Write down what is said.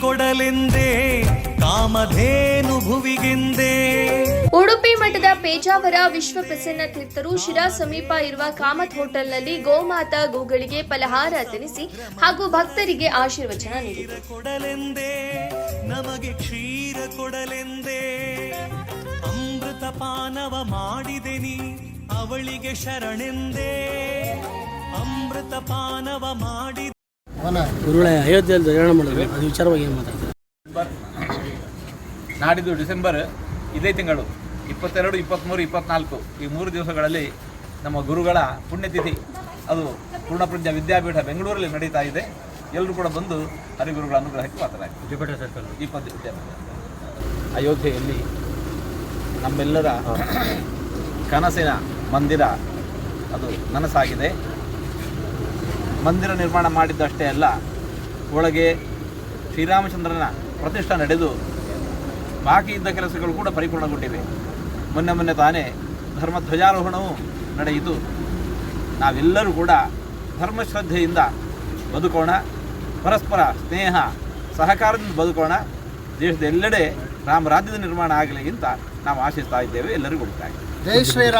ಕೊಡಲೆಂದೇ ಕಾಮಧೇನು ಭುವಿಗೆಂದೇ. ಉಡುಪಿ ಮಠದ ಪೇಜಾವರ ವಿಶ್ವ ಪ್ರಸನ್ನ ತೀರ್ಥರು ಶಿರಾ ಸಮೀಪ ಇರುವ ಕಾಮತ್ ಹೋಟೆಲ್ನಲ್ಲಿ ಗೋಮಾತಾ ಗೋಗಳಿಗೆ ಫಲಹಾರ ತಿನಿಸಿ ಹಾಗೂ ಭಕ್ತರಿಗೆ ಆಶೀರ್ವಚನ ನೀಡಿದರು. ಕೊಡಲೆಂದೇ ನಮಗೆ ಕ್ಷೀರ ಕೊಡಲೆಂದೇ. ಅಮೃತ ಪಾನವ ಮಾಡಿದೆನಿ ಅವಳಿಗೆ ಶರಣೆಂದೇ. ಅಮೃತ ಪಾನವ ಮಾಡಿ ಗುರುಗಳೇ ಅಯೋಧ್ಯೆಯಲ್ಲಿ ಧ್ವಜಾರೋಹಣ ಮಾಡಿದ್ರು ಅದು ವಿಚಾರವಾಗಿ ಏನು ಮಾತಾಡ್ತಾರೆ? ನಾಡಿದ್ದು ಡಿಸೆಂಬರ್ ಇದೇ ತಿಂಗಳು ಇಪ್ಪತ್ತೆರಡು ಇಪ್ಪತ್ತ್ಮೂರು ಇಪ್ಪತ್ನಾಲ್ಕು ಈ ಮೂರು ದಿವಸಗಳಲ್ಲಿ ನಮ್ಮ ಗುರುಗಳ ಪುಣ್ಯತಿಥಿ. ಅದು ಪೂರ್ಣಪ್ರಜ್ಞ ವಿದ್ಯಾಪೀಠ ಬೆಂಗಳೂರಲ್ಲಿ ನಡೀತಾ ಇದೆ. ಎಲ್ಲರೂ ಕೂಡ ಬಂದು ಹರಿಗುರುಗಳ ಅನುಗ್ರಹಕ್ಕೆ ಪಾತ್ರರಾಗಿ ಇಪ್ಪತ್ತು ವಿದ್ಯಾಪೀಠ ಅಯೋಧ್ಯೆಯಲ್ಲಿ ನಮ್ಮೆಲ್ಲರ ಕನಸಿನ ಮಂದಿರ ಅದು ನನಸಾಗಿದೆ. ಮಂದಿರ ನಿರ್ಮಾಣ ಮಾಡಿದ್ದಷ್ಟೇ ಅಲ್ಲ, ಒಳಗೆ ಶ್ರೀರಾಮಚಂದ್ರನ ಪ್ರತಿಷ್ಠೆ ನಡೆದು ಬಾಕಿ ಇದ್ದ ಕೆಲಸಗಳು ಕೂಡ ಪರಿಪೂರ್ಣಗೊಂಡಿವೆ. ಮೊನ್ನೆ ಮೊನ್ನೆ ತಾನೇ ಧರ್ಮ ಧ್ವಜಾರೋಹಣವೂ ನಡೆಯಿತು. ನಾವೆಲ್ಲರೂ ಕೂಡ ಧರ್ಮಶ್ರದ್ಧೆಯಿಂದ ಬದುಕೋಣ, ಪರಸ್ಪರ ಸ್ನೇಹ, ಸಹಕಾರದಿಂದ ಬದುಕೋಣ ದೇಶದ ಎಲ್ಲೆಡೆ ರಾಮ ರಾಜ್ಯದ ನಿರ್ಮಾಣ ಆಗಲಿ ಅಂತ ನಾವು ಆಶಿಸ್ತಾ ಇದ್ದೇವೆ. ಎಲ್ಲರಿಗೂ ಒಳ್ಳೆಯದಾಗಲಿ ಜೈ ಶ್ರೀರಾಮ್.